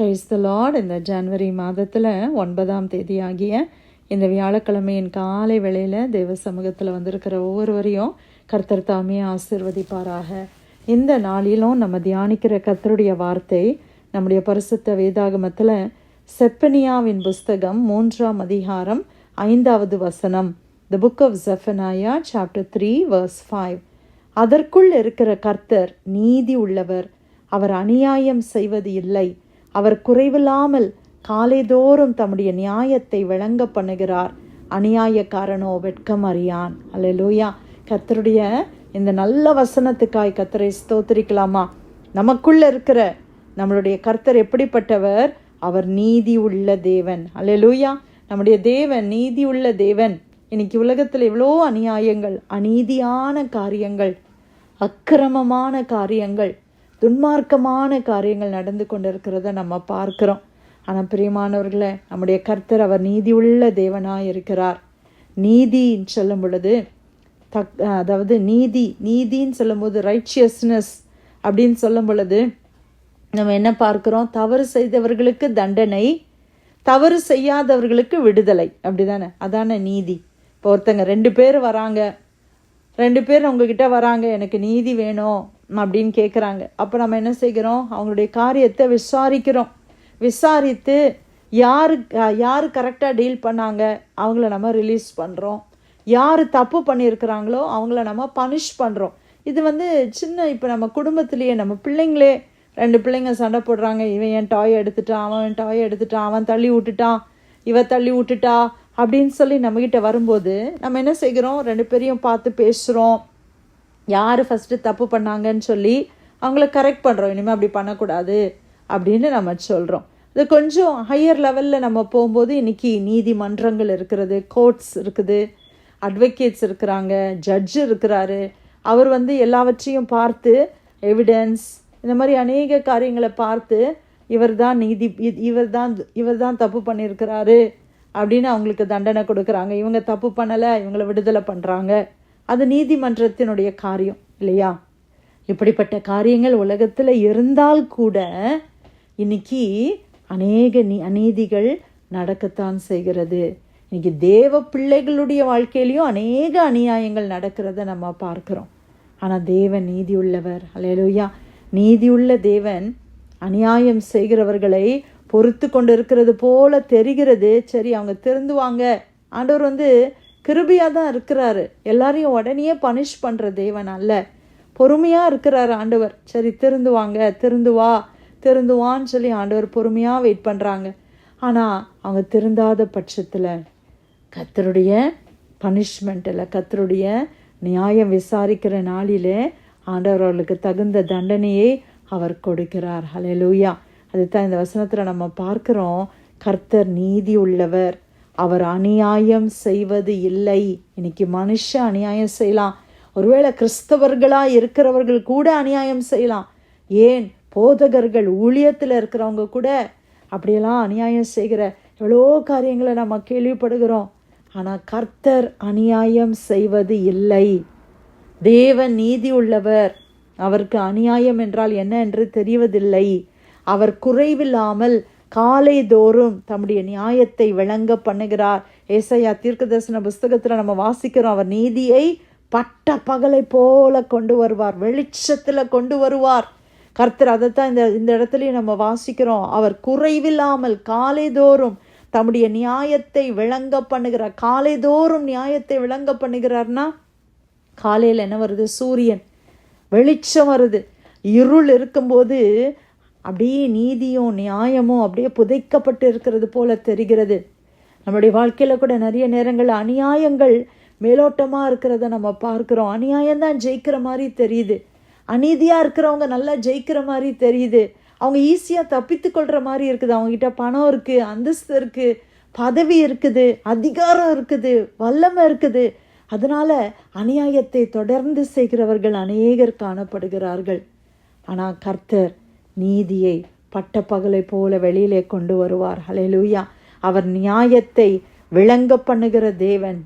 Price த Lord இந்த ஜனவரி மாதத்தில் ஒன்பதாம் தேதி ஆகிய இந்த வியாழக்கிழமையின் காலை வேளையில் தேவ சமூகத்தில் வந்திருக்கிற ஒவ்வொருவரையும் கர்த்தர் தாமே ஆசிர்வதிப்பாராக. இந்த நாளிலும் நம்ம தியானிக்கிற கர்த்தருடைய வார்த்தை நம்முடைய பரிசுத்த வேதாகமத்தில் செப்பனியாவின் புஸ்தகம் மூன்றாம் அதிகாரம் ஐந்தாவது வசனம். The book of Zephaniah chapter three verse five அதற்குள் இருக்கிற கர்த்தர் நீதி உள்ளவர். அவர் அநியாயம் செய்வது இல்லை. அவர் குறைவில்லாமல் காலைதோறும் தம்முடைய நியாயத்தை விளங்க பண்ணுகிறார். அநியாயக்காரனோ வெட்கம் அறியான். அல்லேலூயா கர்த்தருடைய இந்த நல்ல வசனத்துக்காய் கத்தரை ஸ்தோத்திரிக்கலாமா? நமக்குள்ள இருக்கிற நம்மளுடைய கர்த்தர் எப்படிப்பட்டவர்? அவர் நீதி உள்ள தேவன். அல்லேலூயா நம்முடைய தேவன் நீதி உள்ள தேவன். இன்னைக்கு உலகத்தில் எவ்வளோ அநியாயங்கள் அநீதியான காரியங்கள் அக்கிரமமான காரியங்கள். துன்மார்க்கமான காரியங்கள் நடந்து கொண்டிருக்கிறத நம்ம பார்க்கிறோம். ஆனால் பிரியமானவர்களே நம்முடைய கர்த்தர் அவர் நீதி உள்ள தேவனாய் இருக்கிறார். நீதின்னு சொல்லும் பொழுது தக் அதாவது நீதி நீதின்னு சொல்லும்போது ரைச்சியஸ்னஸ் அப்படின்னு சொல்லும் பொழுது நம்ம என்ன பார்க்குறோம்? தவறு செய்தவர்களுக்கு தண்டனை தவறு செய்யாதவர்களுக்கு விடுதலை. அப்படி தானே அதான நீதி. இப்போ ஒருத்தங்க ரெண்டு பேர் வராங்க. ரெண்டு பேர் உங்ககிட்ட வராங்க. எனக்கு நீதி வேணும். அப்படின்னு கேட்குறாங்க அப்போ நம்ம என்ன செய்கிறோம்? அவங்களுடைய காரியத்தை விசாரிக்கிறோம். விசாரித்து யார் யார் கரெக்டாக டீல் பண்ணாங்க? அவங்கள நம்ம ரிலீஸ் பண்ணுறோம் யார் தப்பு பண்ணியிருக்கிறாங்களோ அவங்கள நம்ம பனிஷ் பண்ணுறோம் இது வந்து சின்ன இப்போ நம்ம குடும்பத்திலேயே நம்ம பிள்ளைங்களே ரெண்டு பிள்ளைங்க சண்டை போடுறாங்க. இவன் என் டாய் எடுத்துட்டான் அவன் என் டாய் எடுத்துட்டான் அவன் தள்ளி விட்டுட்டான் இவ தள்ளி விட்டுட்டா அப்படின்னு சொல்லி நம்மக்கிட்ட வரும்போது நம்ம என்ன செய்கிறோம்? ரெண்டு பேரையும் பார்த்து பேசுகிறோம் யார் ஃபஸ்ட்டு தப்பு பண்ணாங்கன்னு சொல்லி அவங்கள கரெக்ட் பண்ணுறோம் இனிமேல் அப்படி பண்ணக்கூடாது அப்படின்னு நம்ம சொல்கிறோம் இது கொஞ்சம் ஹையர் லெவலில் நம்ம போகும்போது இன்றைக்கி நீதிமன்றங்கள் இருக்கிறது கோர்ட்ஸ் இருக்குது அட்வொகேட்ஸ் இருக்கிறாங்க ஜட்ஜ் இருக்கிறாரு. அவர் வந்து எல்லாவற்றையும் பார்த்து எவிடன்ஸ் இந்த மாதிரி அநேக காரியங்களை பார்த்து இவர் தான் நீதி இவர் தான் இவர் தான் தப்பு பண்ணியிருக்கிறாரு அப்படின்னு அவங்களுக்கு தண்டனை கொடுக்குறாங்க. இவங்க தப்பு பண்ணலை இவங்களை விடுதலை பண்ணுறாங்க அது நீதிமன்றத்தினுடைய காரியம் இல்லையா? இப்படிப்பட்ட காரியங்கள் உலகத்தில் இருந்தால் கூட இன்னைக்கு அநேக நீ அநீதிகள் நடக்கத்தான் செய்கிறது. இன்னைக்கு தேவ பிள்ளைகளுடைய வாழ்க்கையிலையும் அநேக அநியாயங்கள் நடக்கிறத நம்ம பார்க்குறோம். ஆனால் தேவன் நீதி உள்ளவர். அலையலோயா நீதியுள்ள தேவன் அநியாயம் செய்கிறவர்களை பொறுத்து கொண்டு இருக்கிறது போல தெரிகிறது. சரி அவங்க திருந்துவாங்க. ஆண்டவர் வந்து கிருபியாக தான் இருக்கிறாரு. எல்லாரையும் உடனே பனிஷ் பண்ணுற தேவன் அல்ல. பொறுமையாக இருக்கிறாரு ஆண்டவர். சரி திருந்துவாங்க திருந்துவா திருந்துவான்னு சொல்லி ஆண்டவர் பொறுமையாக வெயிட் பண்ணுறாங்க ஆனால் அவங்க திருந்தாத பட்சத்தில் கத்தருடைய பனிஷ்மெண்ட்டில் கத்தருடைய நியாயம் விசாரிக்கிற நாளிலே ஆண்டவர் அவர்களுக்கு தகுந்த தண்டனையை அவர் கொடுக்கிறார். ஹலெலூயா அதுதான் இந்த வசனத்தில் நம்ம பார்க்குறோம். கர்த்தர் நீதி உள்ளவர். அவர் அநியாயம் செய்வது இல்லை. இன்னைக்கு மனுஷன் அநியாயம் செய்யலாம். ஒருவேளை கிறிஸ்தவர்களாக இருக்கிறவர்கள் கூட அநியாயம் செய்யலாம். ஏன்? போதகர்கள் ஊழியத்தில் இருக்கிறவங்க கூட அப்படியெல்லாம் அநியாயம் செய்கிற எவ்வளோ காரியங்களை நம்ம கேள்விப்படுகிறோம். ஆனால் கர்த்தர் அநியாயம் செய்வது இல்லை. தேவன் நீதி உள்ளவர். அவருக்கு அநியாயம் என்றால் என்ன என்று தெரிவதில்லை. அவர் குறைவில்லாமல் காலை தோறும் தம்முடைய நியாயத்தை விளங்க பண்ணுகிறார். ஏசையா தீர்க்க தரிசன புஸ்தகத்தில் நம்ம வாசிக்கிறோம் அவர் நீதியை பட்ட பகலை போல கொண்டு வருவார் வெளிச்சத்தில் கொண்டு வருவார். கர்த்தர் அதைத்தான் இந்த இந்த இடத்துலையும் நம்ம வாசிக்கிறோம். அவர் குறைவில்லாமல் காலை தோறும் தம்முடைய நியாயத்தை விளங்க பண்ணுகிறார் காலை தோறும் நியாயத்தை விளங்க பண்ணுகிறார்னா காலையில் என்ன வருது? சூரியன் வெளிச்சம் வருது. இருள் இருக்கும்போது அப்படியே நீதியும் நியாயமும் அப்படியே புதைக்கப்பட்டு இருக்கிறது போல தெரிகிறது. நம்முடைய வாழ்க்கையில் கூட நிறைய நேரங்கள் அநியாயங்கள் மேலோட்டமாக இருக்கிறத நம்ம பார்க்குறோம். அநியாயம்தான் ஜெயிக்கிற மாதிரி தெரியுது. அநீதியாக இருக்கிறவங்க நல்லா ஜெயிக்கிற மாதிரி தெரியுது. அவங்க ஈஸியாக தப்பித்து கொள்கிற மாதிரி இருக்குது. அவங்ககிட்ட பணம் இருக்குது அந்தஸ்து இருக்குது பதவி இருக்குது அதிகாரம் இருக்குது வல்லமை இருக்குது. அதனால் அநியாயத்தை தொடர்ந்து செய்கிறவர்கள் அநேகர் காணப்படுகிறார்கள். ஆனால் கர்த்தர் நீதியை பட்ட பகலை போல வெளியிலே கொண்டு வருவார். ஹலெலூயா அவர் நியாயத்தை விளங்க பண்ணுகிற தேவன்.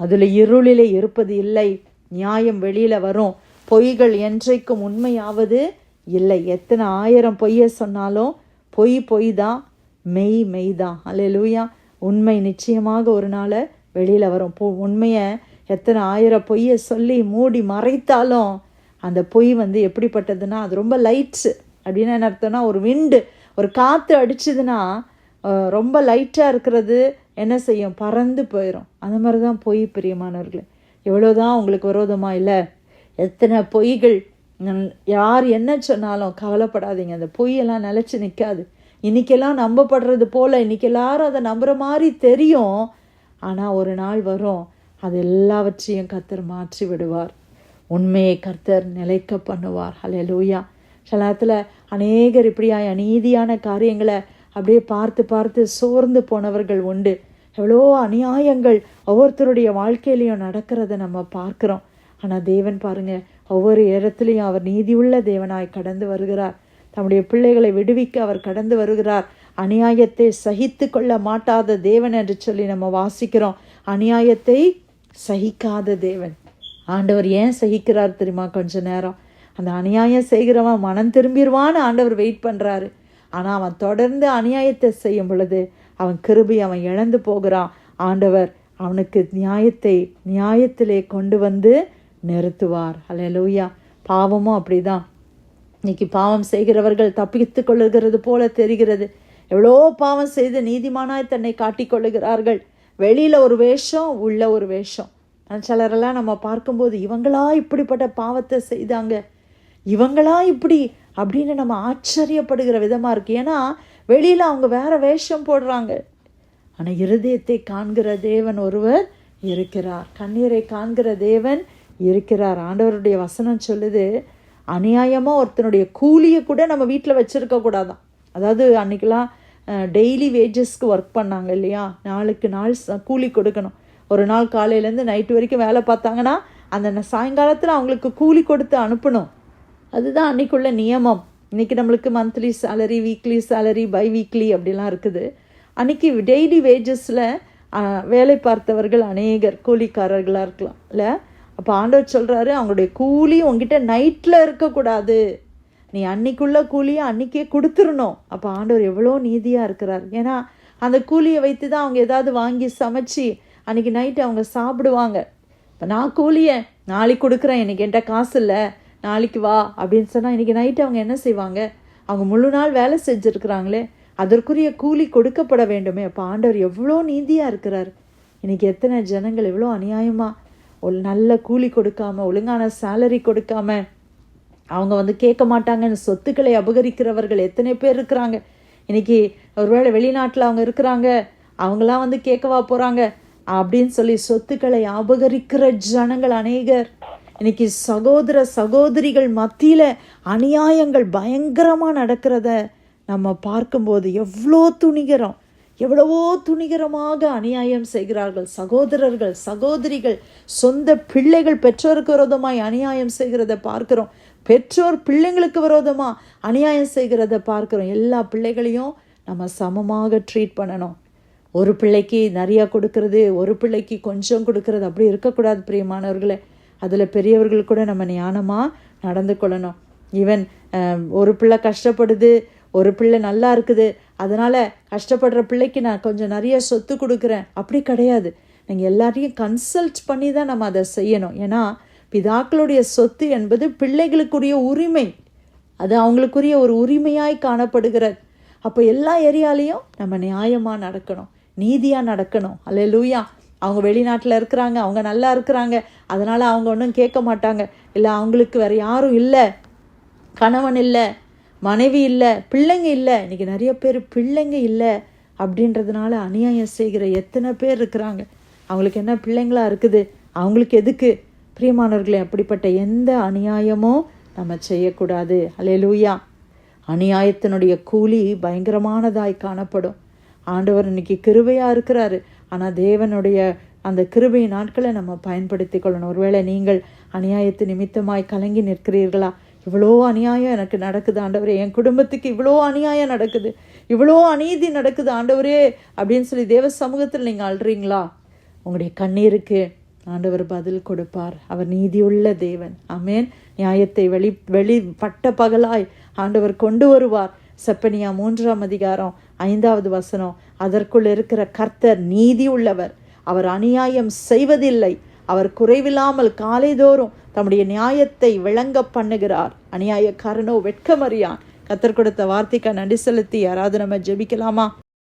அதில் இருளிலே இருப்பது இல்லை. நியாயம் வெளியில் வரும். பொய்கள் என்றைக்கும் உண்மையாவது இல்லை. எத்தனை ஆயிரம் பொய்யை சொன்னாலும் பொய் பொய் தான் மெய் மெய் தான் அலையலூயா உண்மை நிச்சயமாக ஒரு நாள் வெளியில் வரும். பொ உண்மையை எத்தனை ஆயிரம் பொய்யை சொல்லி மூடி மறைத்தாலும் அந்த பொய் வந்து எப்படிப்பட்டதுன்னா அது ரொம்ப லைட்ஸு அப்படின்னு என்ன அர்த்தம்னா ஒரு விண்டு ஒரு காற்று அடிச்சதுன்னா ரொம்ப லைட்டாக இருக்கிறது என்ன செய்யும்? பறந்து போயிடும் அந்த மாதிரி தான் பொய் பிரியமானவர்களே. எவ்வளோதான் உங்களுக்கு விரோதமாக இல்லை எத்தனை பொய்கள் யார் என்ன சொன்னாலும் கவலைப்படாதீங்க. அந்த பொய்யெல்லாம் நிலச்சி நிற்காது இன்னைக்கெல்லாம் நம்பப்படுறது போல் இன்னைக்கு எல்லாரும் அதை நம்புகிற மாதிரி தெரியும். ஆனால் ஒரு நாள் வரும் அது எல்லாவற்றையும் கர்த்தர் மாற்றி விடுவார் உண்மையை கர்த்தர் நிலைக்க பண்ணுவார். ஹalleluya சில நேரத்தில் அநேகர் இப்படியாய் அநீதியான காரியங்களை அப்படியே பார்த்து பார்த்து சோர்ந்து போனவர்கள் உண்டு. எவ்வளோ அநியாயங்கள் ஒவ்வொருத்தருடைய வாழ்க்கையிலையும் நடக்கிறத நம்ம பார்க்குறோம். ஆனால் தேவன் பாருங்கள் ஒவ்வொரு இடத்துலையும் அவர் நீதியுள்ள தேவனாய் கடந்து வருகிறார். தம்முடைய பிள்ளைகளை விடுவிக்க அவர் கடந்து வருகிறார். அநியாயத்தை சகித்து கொள்ள மாட்டாத தேவன் என்று சொல்லி நம்ம வாசிக்கிறோம். அநியாயத்தை சகிக்காத தேவன். ஆண்டவர் ஏன் சகிக்கிறார் தெரியுமா? கொஞ்ச நேரம். அந்த அநியாயம் செய்கிறவன் மனம் திரும்பிடுவான்னு ஆண்டவர் வெயிட் பண்ணுறாரு ஆனால் அவன் தொடர்ந்து அநியாயத்தை செய்யும் பொழுது அவன் கிருபி அவன் இழந்து போகிறான். ஆண்டவர் அவனுக்கு நியாயத்தை நியாயத்திலே கொண்டு வந்து நிறுத்துவார். அல்லேலூயா பாவமும் அப்படிதான். இன்னைக்கு பாவம் செய்கிறவர்கள் தப்பித்து கொள்ளுகிறது போல தெரிகிறது. எவ்வளோ பாவம் செய்து நீதிமானாய் தன்னை காட்டிக்கொள்ளுகிறார்கள் வெளியில் ஒரு வேஷம் உள்ள ஒரு வேஷம். சிலரெல்லாம் நம்ம பார்க்கும்போது இவங்களா இப்படிப்பட்ட பாவத்தை செய்தாங்க. இவங்களா இப்படி அப்படின்னு நம்ம ஆச்சரியப்படுகிற விதமாக இருக்குது ஏன்னா வெளியில் அவங்க வேற வேஷம் போடுறாங்க. ஆனால் இருதயத்தை காண்கிற தேவன் ஒருவர் இருக்கிறார். கண்ணீரை காண்கிற தேவன் இருக்கிறார். ஆண்டவருடைய வசனம் சொல்லுது அநியாயமாக ஒருத்தனுடைய கூலியை கூட நம்ம வீட்டில் வச்சிருக்க கூடாதாம் அதாவது அன்றைக்கெலாம் டெய்லி வேஜஸ்க்கு ஒர்க் பண்ணாங்க இல்லையா? நாளுக்கு நாள் கூலி கொடுக்கணும். ஒரு நாள் காலையிலேருந்து நைட்டு வரைக்கும் வேலை பார்த்தாங்கன்னா அந்த சாயங்காலத்தில் அவங்களுக்கு கூலி கொடுத்து அனுப்பணும். அதுதான் அன்னைக்குள்ள நியமம். இன்றைக்கி நம்மளுக்கு monthly salary weekly salary biweekly அப்படிலாம் இருக்குது. அன்னைக்கு டெய்லி வேஜஸில் வேலை பார்த்தவர்கள் அநேகர் கூலிக்காரர்களாக இருக்கலாம். இல்லை? அப்போ ஆண்டவர் சொல்கிறாரு அவங்களுடைய கூலி உங்ககிட்ட நைட்டில் இருக்கக்கூடாது. நீ அன்னைக்குள்ள கூலியை அன்னைக்கே கொடுத்துடணும். அப்போ ஆண்டவர் எவ்வளோ நீதியாக இருக்கிறார். ஏன்னா அந்த கூலியை வைத்து தான் அவங்க ஏதாவது வாங்கி சமைச்சு அன்னைக்கு நைட்டு அவங்க சாப்பிடுவாங்க. இப்போ நான் கூலியை நாளைக்கு கொடுக்குறேன் எனக்கு என்கிட்ட காசு இல்லை. நாளைக்கு வா அப்படின்னு சொன்னால் இன்றைக்கி நைட்டு அவங்க என்ன செய்வாங்க? அவங்க முழு நாள் வேலை செஞ்சுருக்கிறாங்களே அதற்குரிய கூலி கொடுக்கப்பட வேண்டுமே. அப்போ ஆண்டவர் எவ்வளோ நீதியாக இருக்கிறார். இன்றைக்கி எத்தனை ஜனங்கள் எவ்வளோ அநியாயமாக ஒரு நல்ல கூலி கொடுக்காம ஒழுங்கான சேலரி கொடுக்காம அவங்க வந்து கேட்க மாட்டாங்கன்னு சொத்துக்களை அபகரிக்கிறவர்கள் எத்தனை பேர் இருக்கிறாங்க? இன்றைக்கி ஒருவேளை வெளிநாட்டில் அவங்க இருக்கிறாங்க அவங்களாம் வந்து கேட்கவா போகிறாங்க அப்படின்னு சொல்லி சொத்துக்களை அபகரிக்கிற ஜனங்கள் அநேகர். இன்னைக்கு சகோதர சகோதரிகள் மத்தியில் அநியாயங்கள் பயங்கரமாக நடக்கிறத நம்ம பார்க்கும்போது எவ்வளோ துணிகரம் எவ்வளவோ துணிகரமாக அநியாயம் செய்கிறார்கள். சகோதரர்கள் சகோதரிகள் சொந்த பிள்ளைகள் பெற்றோருக்கு விரோதமாய் அநியாயம் செய்கிறத பார்க்குறோம். பெற்றோர் பிள்ளைங்களுக்கு விரோதமாக அநியாயம் செய்கிறத பார்க்குறோம். எல்லா பிள்ளைகளையும் நம்ம சமமாக ட்ரீட் பண்ணணும். ஒரு பிள்ளைக்கு நிறையா கொடுக்கறது ஒரு பிள்ளைக்கு கொஞ்சம் கொடுக்கறது அப்படி இருக்கக்கூடாது பிரியமானவர்களே. அதில் பெரியவர்கள் கூட நம்ம ஞானமாக நடந்து கொள்ளணும். ஈவன் ஒரு பிள்ளை கஷ்டப்படுது ஒரு பிள்ளை நல்லா இருக்குது அதனால் கஷ்டப்படுற பிள்ளைக்கு நான் கொஞ்சம் நிறைய சொத்து கொடுக்குறேன். அப்படி கிடையாது. நீங்கள் எல்லாரையும் கன்சல்ட் பண்ணி தான் நம்ம அதை செய்யணும். ஏன்னா பிதாக்களுடைய சொத்து என்பது பிள்ளைகளுக்குரிய உரிமை. அது அவங்களுக்குரிய ஒரு உரிமையாய் காணப்படுகிறது. அப்போ எல்லா ஏரியாலையும் நம்ம நியாயமாக நடக்கணும். நீதியாக நடக்கணும். அல்ல லூயா அவங்க வெளிநாட்டில் இருக்கிறாங்க அவங்க நல்லா இருக்கிறாங்க. அதனால் அவங்க ஒன்றும் கேட்க மாட்டாங்க. இல்லை அவங்களுக்கு வேறு யாரும் இல்லை. கணவன் இல்லை மனைவி இல்லை பிள்ளைங்க இல்லை. இன்னைக்கு நிறைய பேர் பிள்ளைங்க இல்லை அப்படின்றதுனால அநியாயம் செய்கிற எத்தனை பேர் இருக்கிறாங்க. அவங்களுக்கு என்ன பிள்ளைங்களா இருக்குது? அவங்களுக்கு எதுக்கு? பிரியமானவர்களே அப்படிப்பட்ட எந்த அநியாயமும் நம்ம செய்யக்கூடாது. அலையலூயா அநியாயத்தினுடைய கூலி பயங்கரமானதாய் காணப்படும். ஆண்டவர் இன்னைக்கு கிருவையாக இருக்கிறாரு. ஆனால் தேவனுடைய அந்த கிருபை நாட்களை நம்ம பயன்படுத்தி கொள்ளணும். ஒருவேளை நீங்கள் அநியாயத்து நிமித்தமாய் கலங்கி நிற்கிறீர்களா? இவ்வளோ அநியாயம் எனக்கு நடக்குது ஆண்டவரே. என் குடும்பத்துக்கு இவ்வளோ அநியாயம் நடக்குது இவ்வளோ அநீதி நடக்குது ஆண்டவரே அப்படின்னு சொல்லி தேவ சமூகத்தில் நீங்கள் அழுறீங்களா உங்களுடைய கண்ணீருக்கு ஆண்டவர் பதில் கொடுப்பார். அவர் நீதியுள்ள தேவன். அமேன் நியாயத்தை வெளி வெளி பட்ட பகலாய் ஆண்டவர் கொண்டு வருவார். செப்பனியா மூன்றாம் அதிகாரம் ஐந்தாவது வசனம் அதற்குள் இருக்கிற கர்த்தர் நீதி உள்ளவர். அவர் அநியாயம் செய்வதில்லை. அவர் குறைவில்லாமல் காலைதோறும் தம்முடைய நியாயத்தை விளங்க பண்ணுகிறார். அநியாயக்காரனோ வெட்கமறியான். கத்தர் கொடுத்த வார்த்தைக்கு நன்றி செலுத்தி யாராவது நம்ம ஜெபிக்கலாமா?